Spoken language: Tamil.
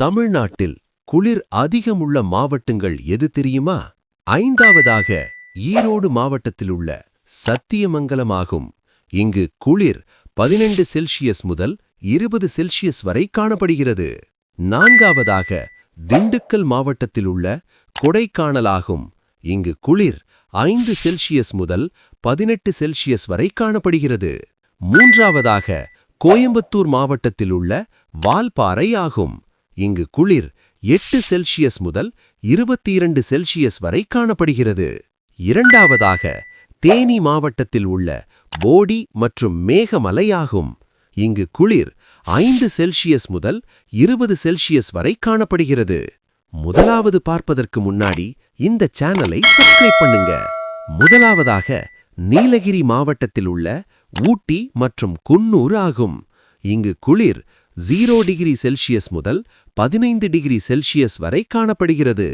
தமிழ்நாட்டில் குளிர் அதிகமுள்ள மாவட்டங்கள் எது தெரியுமா? ஐந்தாவதாக ஈரோடு மாவட்டத்தில் உள்ள சத்தியமங்கலம் ஆகும் இங்கு குளிர் பதினெண்டு செல்சியஸ் முதல் இருபது செல்சியஸ் வரை காணப்படுகிறது. நான்காவதாக திண்டுக்கல் மாவட்டத்தில் உள்ள கொடைக்கானலாகும். இங்கு குளிர் ஐந்து செல்சியஸ் முதல் பதினெட்டு செல்சியஸ் வரை காணப்படுகிறது. மூன்றாவதாக கோயம்புத்தூர் மாவட்டத்தில் உள்ள வால்பாறை ஆகும். இங்கு குளிர் எட்டு செல்சியஸ் முதல் இருபத்தி இரண்டு செல்சியஸ் வரை காணப்படுகிறது. இரண்டாவதாக தேனி மாவட்டத்தில் உள்ள போடி மற்றும் மேகமலை ஆகும் இங்கு குளிர் ஐந்து செல்சியஸ் முதல் இருபது செல்சியஸ் வரை காணப்படுகிறது. முதலாவது பார்ப்பதற்கு முன்னாடி இந்த சேனலை சப்ஸ்கிரைப் பண்ணுங்க. முதலாவதாக நீலகிரி மாவட்டத்தில் உள்ள ஊட்டி மற்றும் குன்னூர் ஆகும். இங்கு குளிர் ஜீரோ டிகிரி செல்சியஸ் முதல் பதினைந்து டிகிரி செல்சியஸ் வரை காணப்படுகிறது.